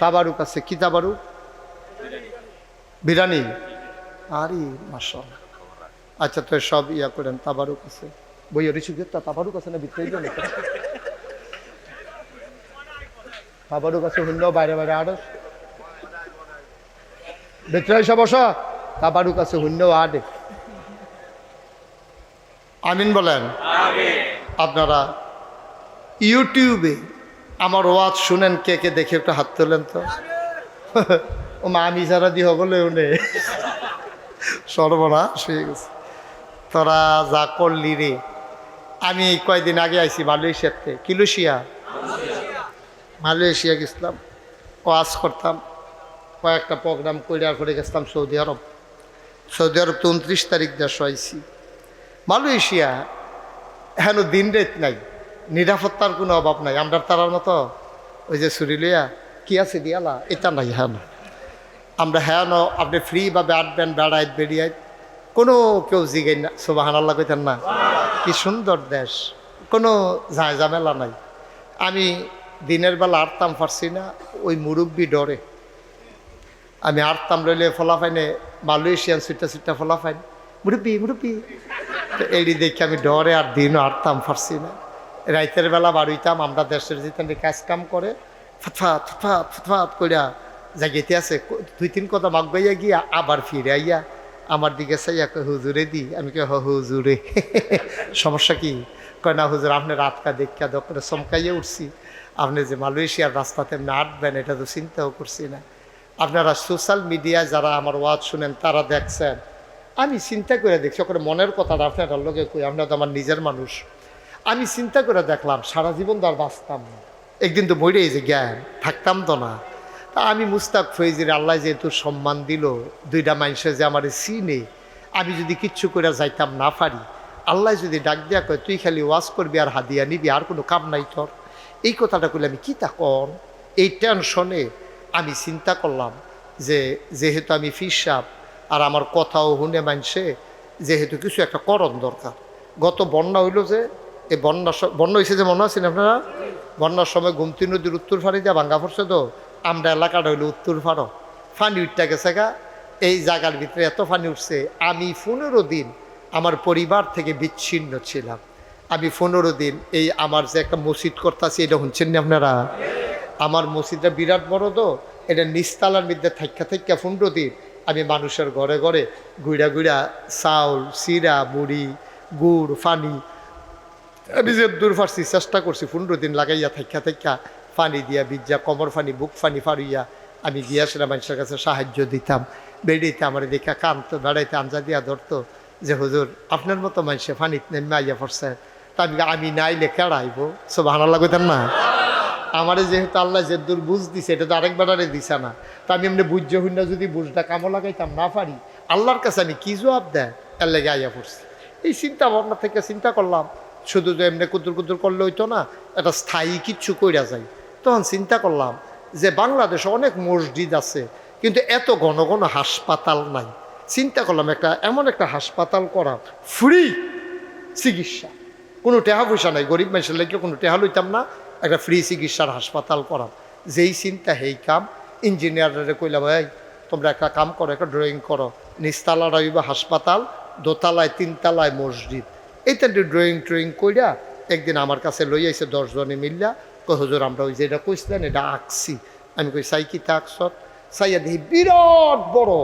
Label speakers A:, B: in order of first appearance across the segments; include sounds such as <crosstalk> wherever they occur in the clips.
A: তাবারুক আছে। কি তাবারুক? বিরিয়ানি আরে মাসাল আচ্ছা তো সব ইয়া করেন তাবারুক আছে। বই রিসু তা তাবারুক আছে না বিত্তই জন্য? তাবারুক আছে শূন্য বাইরে বাইরে আড়স। ভিতরে এসে বসা। তাবারুক আছে শূন্য আটে আমিন বলেন। আপনারা ইউটিউবে আমার ওয়াজ শুনেন, কে কে দেখে একটু হাত তোলেন তো। ও মা, আমি যারা দিয়ে হগলে উনে সর্বনাশ হয়ে গেছে। তোরা যা করলি রে। আমি কয়দিন আগে আইছি মালয়েশিয়াতে। কিলুশিয়া। মালয়েশিয়া গেছিলাম। ওয়াজ করতাম। কয়েকটা প্রোগ্রাম কইরা করে গেছিলাম সৌদি আরব। সৌদি আরব তো উনত্রিশ তারিখ দেশ আইছি। মালয়েশিয়া হেন দিন রেত নাই। নিরাপত্তার কোনো অভাব নাই। আমরা তারার মতো ওই যে সুরিলিয়া কি আছে দিয়ালা এটা নাই হ্যাঁ না। আমরা হ্যাঁ ন, আপনি ফ্রিভাবে আটবেন বেড়াইত বেরিয়ে কোনো কেউ জিগাই না সোবাহান আল্লাহ কইতেন না। কি সুন্দর দেশ, কোনো ঝামেলা নাই। আমি দিনের বেলা আটতাম পারছি না, ওই মুরব্বি ডরে। আমি আটতাম লইলে ফলাফাইনে মালয়েশিয়ান সুইটা সুইটা ফলাফাইন। মুরব্বি মুরব্বি। এইটি দেখে আমি ডরে আর দিনও আটতাম পারছি না। রাইতের বেলা বাড়িতাম আমরা দেশের যেতেন কাজ কাম করে ফুটফাত ফুটফাত ফুটফাত কইরা জাগিতে আছে। দুই তিন কথা মাগ গাইয়া গিয়া আবার ফিরে আইয়া আমার দিকে চাইয়া কয়, হুজুরে দি। আমি কে হুজুরে। <laughs> সমস্যা কি? কয়, না, হুজুর, আপনি রাতকা দেখা দোকানে চমকাইয়ে উঠছি। আপনি যে মালয়েশিয়ার রাস্তাতে এমনি আটবেন এটা তো চিন্তাও করছি না। আপনারা সোশ্যাল মিডিয়ায় যারা আমার ওয়াজ শুনেন, তারা দেখছেন। আমি চিন্তা করে দেখছি, ওখানে মনের কথাটা আপনার লগে কই, আপনার তো আমার নিজের মানুষ। আমি চিন্তা করে দেখলাম, সারা জীবন তো আর বাঁচতাম না। একদিন তো মরেই যে জ্ঞান, থাকতাম তো না। তা আমি মুস্তাক ফৈজির আল্লাহ যেহেতু সম্মান দিল, দুইটা মানুষের যে আমার চিনে, আমি যদি কিচ্ছু করে যাইতাম না পারি, আল্লাহ যদি ডাক দিয়া কয়, তুই খালি ওয়াজ করবি আর হাদিয়া নিবি, আর কোনো কাম নাই তোর। এই কথাটা করলে আমি, কী তা কর এই টেনশনে আমি চিন্তা করলাম যে, যেহেতু আমি ফিসাব আর আমার কথাও শুনে মানছে, যেহেতু কিছু একটা করণ দরকার। গত বন্যা হইল যে এই বন্যা স- বন্যা হয়েছে যে মনে আছেন আপনারা? বন্যার সময় গুমতি নদীর উত্তর ফাড়ি দিয়ে ভাঙ্গা পড়ছে তো, আমরা এলাকাটা হইল উত্তর ফাড়ো। ফানি উঠতে গেছে গা। এই জায়গার ভিতরে এত ফানি উঠছে, আমি পনেরো দিন আমার পরিবার থেকে বিচ্ছিন্ন ছিলাম। আমি পনেরো দিন এই আমার যে একটা মসজিদ করতেছি, এটা শুনছেন না আপনারা? আমার মসজিদটা বিরাট বড় তো, এটা নিস্তালার মধ্যে থাইকা থাইকা পনেরো দিন আমি মানুষের ঘরে ঘরে গুইড়া গুইড়া চাউল, চিরা, মুড়ি, গুড়, ফানি আমি যে দূর ফারছি, চেষ্টা করছি, পনেরো দিন লাগাইয়া থাইকা থাইকা ফানি দিয়া বিজ্জা কমর ফানি বুক ফানি ফারুইয়া আমি গিয়াছিলাম মানুষের কাছে সাহায্য দিতাম। বেড়াইতে আমার দেখা কান্ত বেড়াইতে আঞ্জা দিয়া ধরতো যে, হুজুর, আপনার মতো মানুষে ফানিত নেমে আইয়া পড়ছে। তা আমি নাইলে কেড়াইব সব ভালো লাগতেন না? আমারে যেহেতু আল্লাহ যে দূর বুঝ দিছে, এটা তো আরেক বেড়ারে দিছে না। তা আমি এমনি বুঝ্য হইনা যদি বুঝটা কামো লাগাইতাম, না পারি, আল্লাহর কাছে আমি কি জবাব দেয়? এর লেগে আইয়া পড়ছি। এই চিন্তা ভাবনা থেকে চিন্তা করলাম শুধু যে এমনি কুতুর কুতুর করলে হইতো না এটা স্থায়ী কিচ্ছু কইরা যায়। তখন চিন্তা করলাম যে বাংলাদেশে অনেক মসজিদ আছে, কিন্তু এত ঘন ঘন হাসপাতাল নাই। চিন্তা করলাম একটা, এমন একটা হাসপাতাল করা ফ্রি চিকিৎসা। কোনো টেহা পয়সা নাই, গরিব মানুষের লাগে কোনো টেহা লইতাম না, একটা ফ্রি চিকিৎসার হাসপাতাল করাম যেই চিন্তা, হেই কাম। ইঞ্জিনিয়াররে কইলাম, এই, তোমরা একটা কাম করো, একটা ড্রয়িং করো। নিচতলা রইবা হাসপাতাল, দোতলায়, তিনতলায় মসজিদ। এইটা ড্রয়িং ট্রয়িং কইরা একদিন আমার কাছে লই আইছে, দশজনে মিল্লা। কই হুজুর, আমরা ওই যেটা কইছিলেন এটা আঁকছি। আমি কই, সাই কি আঁকছত সাইয়া দেখি বিরাট বড়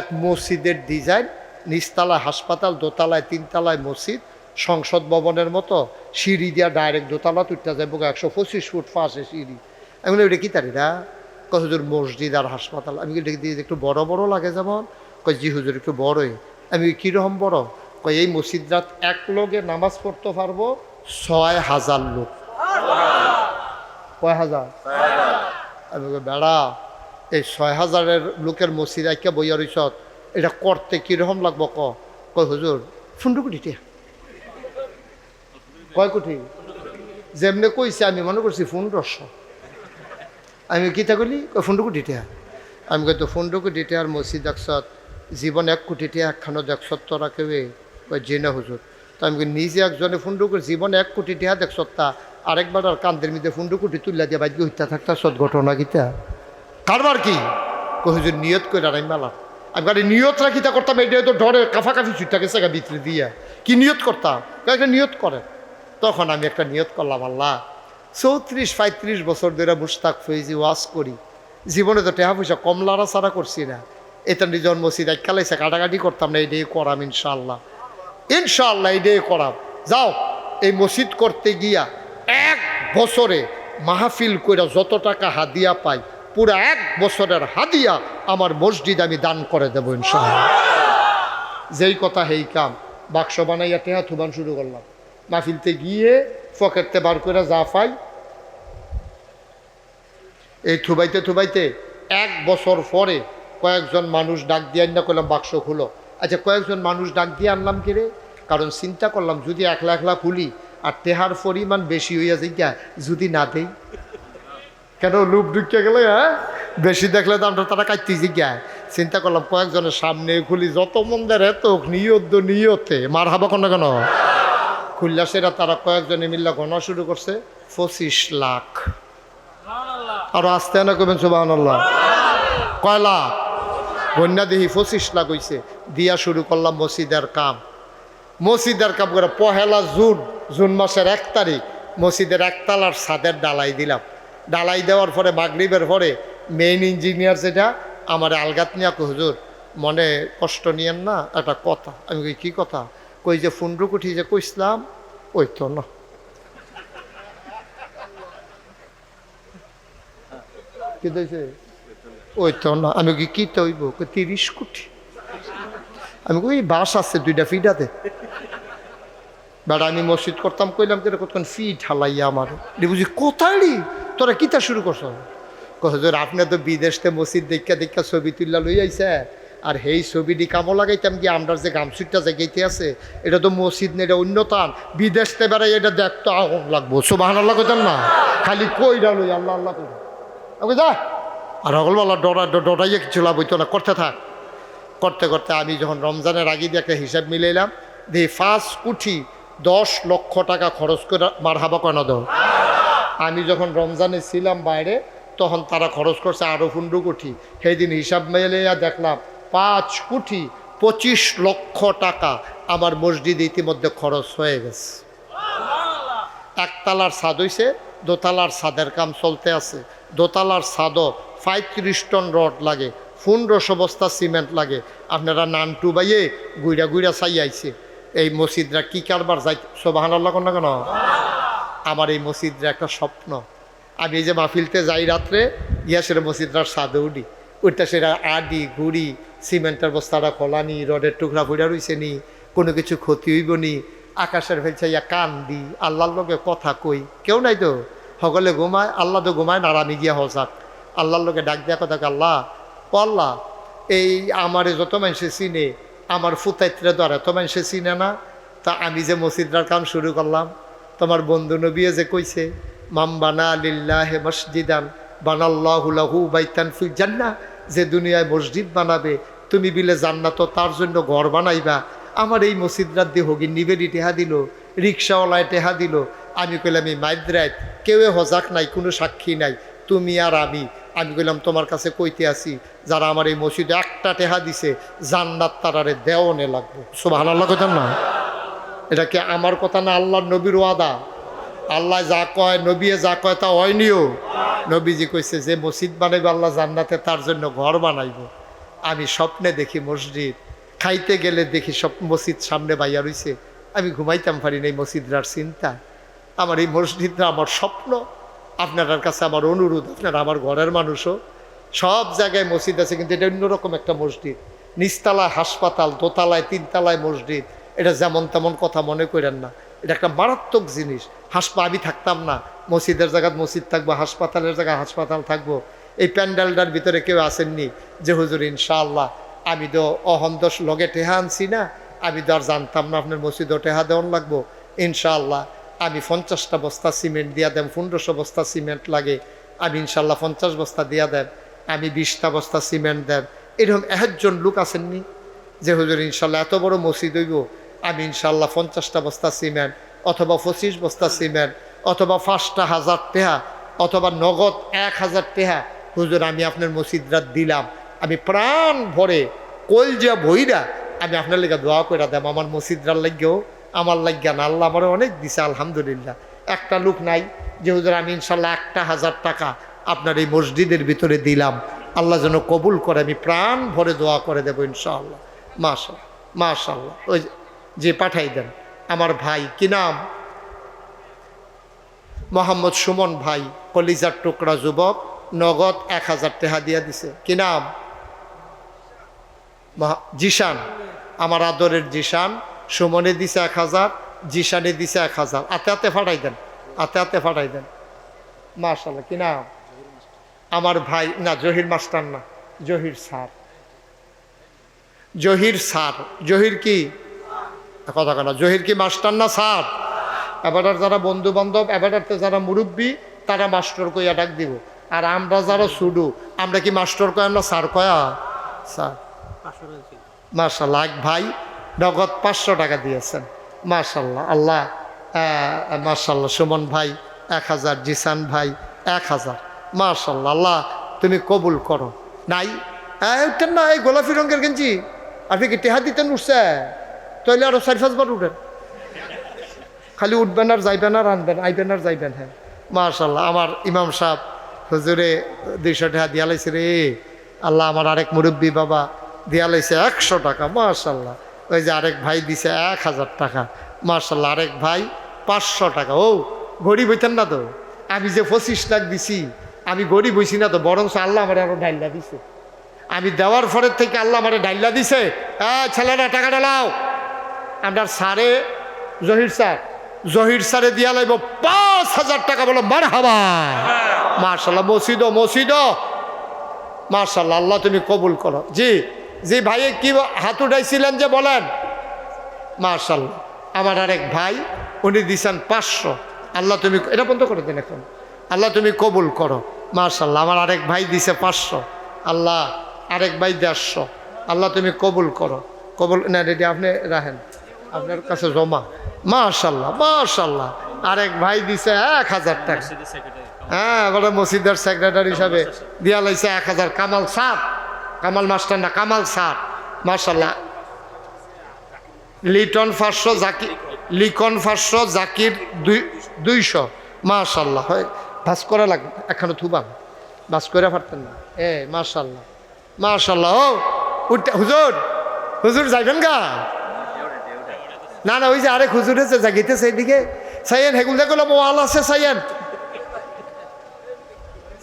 A: এক মসজিদের ডিজাইন, নিচতলায় হাসপাতাল, দোতলায় তিনতলায় মসজিদ, সংসদ ভবনের মতো, সিঁড়ি দিয়া ডাইরেক্ট দোতলা তুলতে যাব একশো পঁচিশ ফুট ফাঁসে সিঁড়ি। আমি বলি ওটা কি তারিরা কয়, হুজুর, মসজিদ আর হাসপাতাল। আমি দেখি একটু বড় বড় লাগে যেমন? কয়, জি, হুজুর, একটু বড়ই। আমি কীরকম বড়? কয়, এই মসজিদরাত এক লোকে নামাজ পড়তে পারব? ছয় হাজার লোক। কয় হাজার? আমি বেড়া, এই ছয় হাজারের লোকের মসজিদ আইকা বইয়া রইছত এটা করতে কীরকম লাগবো ক? কয়, হুজুর ফুন্ডু কোটিতে কয় কোটি? যেমনে কইছে, আমি মনে করছি পনেরোশো। আমি কিতা করলি কয় ফুন্ডু কোটি আমি কই, তো ফুন্ডু কোটি টিয়ার মসজিদ দেখছত জীবন এক কোটি টিয়া, একখানো দেখছত তোরা কেউ কয় যে না হুজুর। তো আমি নিজে একজনে ফুন্ডু করে জীবন এক কোটি টিয়া দেখছত তা আরেকবার আর কান্দের মধ্যে ফুন্ডু কোটি তুললা দিয়ে বাইক হইতা থাকতা সৎ ঘটনা কিতা? কারবার কি? কহিজুর নিয়ত করে আর আমি মেলাম। আমি গাড়ি নিয়ত রাখি তা করতাম এইটা তো ডরে কাফাকাফি ছুটটা গেছে গা ভিতরে দিয়া। কি নিয়ত করতাম? একটা নিয়ত করেন তখন আমি একটা নিয়ত করলাম, আল্লাহ, চৌত্রিশ পঁয়ত্রিশ বছর ধরে মুস্তাক ফৈজি ওয়াজ করি। জীবনে তো টেহা পয়সা কম লাড়া ছাড়া করছি না। এটা নিজের মসজিদ এক কালাইছে কাটাকাটি করতাম না, এইটাই করাম ইনশাল্লাহ ইনশাল্লাহ এইটাই করাম। যাও, এই মসজিদ করতে গিয়া এক বছরে মাহফিল কইরা যত টাকা হাদিয়া পাই, পুরো এক বছরের হাদিয়া আমার মসজিদ আমি দান করে দেবো ইনশাল্লাহ যেই কথা হেই কাম, বাক্স বানাইয়া টেহা থুবান শুরু করলাম। মাহফিলতে গিয়ে পকেটতে বার করে যা পাই, এই থুবাইতে থুবাইতে এক বছর পরে কয়েকজন মানুষ ডাক দিয়ে না করলাম বাক্স খুলো। আচ্ছা কয়েকজন মানুষ ডাক দিয়ে আনলাম কি রে? কারণ চিন্তা করলাম যদি একলা একলা খুলি আর তেহার পরিমাণ বেশি হইয়া যাইয়া যদি না দেই। কেন লুপ ঢুকিয়ে গেলে হ্যাঁ? বেশি দেখলে দামটা তারা কাটতে জিজ্ঞায় চিন্তা করলাম কয়েকজনের সামনে খুলি যত মন্দের এত নিয়ত নিয়তে মার হাবা কেন কেন? খুললা সেরা তারা কয়েকজনে মিল্লা গণা শুরু করছে পঁচিশ লাখ। আর আসতে না করবেন সুবাহ কয় লাখ? বন্যা দেহি পঁচিশ লাখ দিয়া শুরু করলাম মসজিদের কাম। মসজিদের কাম করে পহেলা জুন জুন মাসের এক তারিখ, মসজিদের একতলার ছাদের ডালাই দিলাম। ডালাই দেওয়ার পরে, মাগরিবের পরে মেইন ইঞ্জিনিয়ার যেটা, আমার আলগাত নিয়া হুজুর, মনে কষ্ট নিয়েন না, একটা কথা। আমি কই, কী কথা? কই যে ফুন্ডুকুঠি যে কইসলাম, ওই তো না। কি ওই তো না, আমি কি কি তৈব তিরিশ কোটি। আমি কই বাস আছে দুইটা ফিডাতে। বেড়া আমি মসজিদ করতাম, কইলাম কিরে কতক্ষণ ফি ঢালাইয়া আমার। বুঝি কোথায়? তোরা কিতা শুরু করছ? কহজোর আপনি তো বিদেশতে মসজিদ দেখা দেখা ছবি তুললা লই আইছে। আর সেই ছবিটি কামো লাগাইতাম কি আমরা যে গামছুটটা জায়গাইতে আছে, এটা তো মসজিদ নেই এটা অন্যতান। বিদেশতে বেড়াই এটা দেখতো লাগবো। সুবাহ আল্লাহ কইতাম না। খালি কইরা লই, আল্লাহ আল্লাহ কই, যা। আর হগলবেলা ডরা ডরাইয়ে কিছু লাভ হইতো না। করতে থাক। করতে করতে আমি যখন রমজানের আগে দিয়ে একটা হিসাব মিলাইলাম যে ফার্স্ট কুঠি দশ লক্ষ টাকা খরচ করে মার হাবা কেন দাও আমি যখন রমজানে ছিলাম বাইরে, তখন তারা খরচ করছে আরও পনেরো কোটি। সেই দিন হিসাব মেলাইয়া দেখলাম পাঁচ কোটি পঁচিশ লক্ষ টাকা আমার মসজিদে ইতিমধ্যে খরচ হয়ে গেছে। একতলার ছাদ হইছে, দোতলার ছাদের কাম চলতে আছে। দোতলার ছাদও পঁয়ত্রিশ টন রড লাগে, পনেরোশো বস্তা সিমেন্ট লাগে। আপনারা নান টুবাইয়ে গুইরা গুইরা চাই আইছে। এই মসজিদরা কি কারবার যাই সোবাহান আল্লাহ না কেন? আমার এই মসজিদরা একটা স্বপ্ন। আমি এই যে মাহফিলতে যাই রাত্রে ইয়াসের মসজিদরার ছাদে উঠি। ওইটা সেটা আডি, গুড়ি, সিমেন্টের বস্তাটা খোলানি রডের টুকরা ফুড়া রইছে নি, কোনো কিছু ক্ষতি হইব নি। আকাশের ফেলছে ইয়া কান দি আল্লাহর লগে কথা কই, কেউ নাই তো? সকলে ঘুমায়, আল্লাহ তো ঘুমায় না আমি গিয়া হসাক আল্লাহর লোকে ডাক দেওয়া কথা আল্লাহ আল্লাহ, এই আমারে যত মানুষে চিনে, আমার ফুতাইত্রে দ্বারা এত মানুষে চিনে না, তা আমি যে মসজিদটার কাম শুরু করলাম, তোমার বন্ধু নবিয়ে যে কইছে মাম বানা লিল্লাহে মসজিদান বানাল্লাহুলাহু বাইতান ফিল জান্না যে দুনিয়ায় মসজিদ বানাবে, তুমি বিলে জান্নাত, তার জন্য ঘর বানাইবা। আমার এই মসজিদরার দিয়ে হগি নিবেদি টেহা দিল, রিক্সাওয়ালায় টেহা দিল। আমি কইলাম, এই মাইদ্রায় কেউ হজাক নাই, কোনো সাক্ষী নাই। তুমি আর আমি আমি বললাম তোমার কাছে কইতে আসি, যারা আমার এই মসজিদে একটা টেহা দিছে, জান্নাত তারারে দেওয়ানে লাগবো। সুবাহ আল্লাহ কইতাম না? এটা কি আমার কথা না আল্লাহর নবীর ওয়াদা? আল্লাহ যা কয় নবীয়ে যা কয় তা হয়নিও? নবীজি কইছে, যে মসজিদ বানাইবে, আল্লাহ জান্নাতে তার জন্য ঘর বানাইব। আমি স্বপ্নে দেখি মসজিদ, খাইতে গেলে দেখি সব মসজিদ সামনে বাইয়া রইছে। আমি ঘুমাইতাম পারি না এই মসজিদরার চিন্তা। আমার এই মসজিদরা আমার স্বপ্ন। আপনার কাছে আমার অনুরোধ, আপনারা আমার ঘরের মানুষও। সব জায়গায় মসজিদ আছে, কিন্তু এটা অন্যরকম একটা মসজিদ। নিচতলায় হাসপাতাল, দোতলায়, তিনতলায় মসজিদ। এটা যেমন তেমন কথা মনে করেন না। এটা একটা মারাত্মক জিনিস। হাসপা আমি থাকতাম না। মসজিদের জায়গায় মসজিদ থাকব, হাসপাতালের জায়গায় হাসপাতাল থাকব। এই প্যান্ডেলটার ভিতরে কেউ আসেননি যে, হুজুর, ইনশাআল্লাহ, আমি তো অহন্তস লগে টেহা আনছি না। আমি তো আর জানতাম না আপনার মসজিদও টেহা দেওয়ান লাগবো। ইনশাআল্লাহ আমি পঞ্চাশটা বস্তা সিমেন্ট দিয়া দেন পনেরোশো বস্তা সিমেন্ট লাগে, আমি ইনশাল্লাহ পঞ্চাশ বস্তা দিয়া দেন আমি বিশটা বস্তা সিমেন্ট দেন এরকম একজন লোক আসেননি যে হুজুর ইনশাল্লাহ এত বড় মসজিদ হইব, আমি ইনশাল্লাহ পঞ্চাশটা বস্তা সিমেন্ট, অথবা পঁচিশ বস্তা সিমেন্ট, অথবা পাঁচটা হাজার টেহা, অথবা নগদ এক হাজার টেহা, হুজুর আমি আপনার মসজিদরাত দিলাম। আমি প্রাণ ভরে কলজা ভইরা আমি আপনার লেগে দোয়া করে দেব আমার মসজিদরার লাগেও আমার লাগিয়া না, আল্লাহ আমার অনেক দিছে, আলহামদুলিল্লাহ। একটা লোক নাই যে হুজুর আমি ইনশাল্লাহ একটা হাজার টাকা আপনার এই মসজিদের ভিতরে দিলাম। আল্লাহ যেন কবুল করে, আমি প্রাণ ভরে দোয়া করে দেবো ইনশাআল্লাহ। মাশা মাশাল্লাহ ওই যে- পাঠাই দেন, আমার ভাই, কি নাম? মোহাম্মদ সুমন ভাই, কলিজার টুকরা যুবক, নগদ এক হাজার টাকা দিয়া দিছে। কি নাম? জিশান, আমার আদরের জিশান। সুমনে দিছে এক হাজার জিশানে দিছে এক হাজার। আতে আতে ফাটাই দেন আতে আতে ফাটাই দেন। মার্শাল্লাহ কি না আমার ভাই না জহির মাস্টার না জহির স্যার। জহির স্যার জহির কি? কথা কেন জহির কি মাস্টার না স্যার? এবারটার যারা বন্ধু বান্ধব এবারটাতে যারা মুরব্বী তারা মাস্টার কইয়া ডাক দিব। আর আমরা যারা সুডু আমরা কি মাস্টার কয়া না স্যার কয়া? স্যার। মার্শাল্লাহ এক ভাই নগদ পাঁচশো টাকা দিয়েছেন। মার্শাল্লাহ আল্লাহ মার্শাল্লাহ সুমন ভাই এক হাজার, জিসান ভাই এক হাজার। মার্শাল্লাহ আল্লাহ, তুমি কবুল করো। নাই? উঠতেন না, এই গোলাপি রঙের গেঞ্জি। আপনি কি টেহা দিতেন উঠছে? তাইলে আরও চারি পাঁচবার উঠেন। খালি উঠবেন আর যাইবেন আর আনবেন, আইবেন আর যাইবেন হ্যাঁ। মার্শাল্লাহ আমার ইমাম সাহেব হুজুরে দুইশো টাকা দিয়া লাইছে রে। আল্লাহ আমার আরেক মুরব্বী বাবা দিয়া লাইছে একশো টাকা মার্শাল্লাহ ওই যে আরেক ভাই দিছে এক হাজার টাকা। মার্শাল্লাহ আরেক ভাই পাঁচশো টাকা। ও, গরিব হইতেন না তো? আমি যে পঁচিশ লাখ দিছি, আমি গরিব হইছি না তো? বরং আল্লাহ আমার আরও ডাইল্লা দিছে। আমি দেওয়ার পরের থেকে আল্লাহ আমার ডাইল্লা দিছে। হ্যাঁ ছেলেরা টাকা ডালাও আমরা স্যারে, জহির স্যার, জহির স্যারে দিয়া লাগবো পাঁচ হাজার টাকা বলো মার হাবা মার্শাল্লাহ মসজিদ মসজিদ মার্শাল্লাহ আল্লাহ তুমি কবুল করো। জি। জি ভাইয়ে কি হাত উঠাইছিলেন যে বলেন মার্শাল্লাহ আমার আরেক ভাই উনি দিছেন পাঁচশো। আল্লাহ তুমি এটা বন্ধ করে দেন এখন। আল্লাহ তুমি কবুল করো। মার্শাল্লাহ আমার আরেক ভাই দিছে পাঁচশো। আল্লাহ আরেক ভাই দেড়শো। আল্লাহ তুমি কবুল করো। কবুল না রেডি আপনি রাখেন। আপনার কাছে জমা। মার্শাল্লাহ মার্শাল্লাহ আরেক ভাই দিছে এক হাজার টাকা। হ্যাঁ মসজিদের সেক্রেটারি হিসাবে দিয়া লাইছে এক হাজার। কামাল সার কামাল মাস্টার না, কামাল সার মার্শাল্লাহ লিটন পাঁচশো জাকির লিকন পাঁচশো, জাকির দুই, দুইশো মাশাল্লাহ হয় ভাস করা লাগবে এখানে থুবাম ভাস করে পারতেন না। এ মাশাল্লাহ মাশাল্লাহ ও, উঠতে, হুজুর হুজুর যাইবেন গা? না না, ওই যে আরেক হুজুর আছে, জাগিতেছে এদিকে সাইয়েন, হেগুল দেখল মোয়াল আছে, সাইয়েন।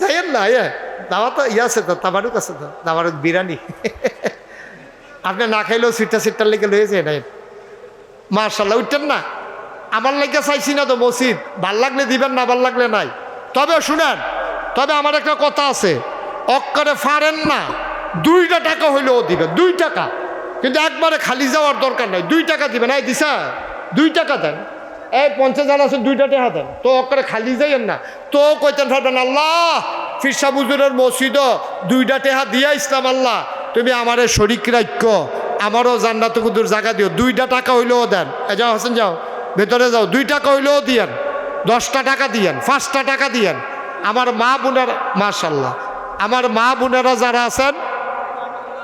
A: সাইয়েন না ইয়ে দাওয়া তো ইয়ে আছে তো, তাবারুক আছে তো, তাবারুক বিরিয়ানি। আপনি না খাইলেও সিটটা সিটটার লেগে লয়েছে নাই। মার্শাল্লাহ উঠতেন না। আমার লাগে চাইছি না তো মসজিদ, ভালো লাগলে দিবেন, না ভালো লাগলে নাই। তবে শুনেন, তবে আমার একটা কথা আছে, অক্করে ফারেন না, দুইটা টাকা হইলেও দিবেন, দুই টাকা। কিন্তু একবারে খালি যাওয়ার দরকার নাই, দুই টাকা দিবেন। এই দিশা দুই টাকা দেন। এই পঞ্চাশ হাজার আছে, দুইটা টাকা দেন। তো অক্করে খালি যাইয়েন না। তো কইতেন পারবেন আল্লাহ ফিরসা বুজুরের মসজিদও দুইটা টেহা দিয়া ইসলাম আল্লাহ। তুমি আমার শরিক রাখ্য আমারও জান্নাত কুদুর জায়গা দিও। দুইটা টাকা হইলেও দেন। এ যাও, হাসেন যাও, ভেতরে যাও। দুই টাকা হইলেও দিয়েন, দশটা টাকা দিয়েন, পাঁচটা টাকা দিয়েন। আমার মা বোনের মাশাল্লাহ আমার মা বোনেরা যারা আছেন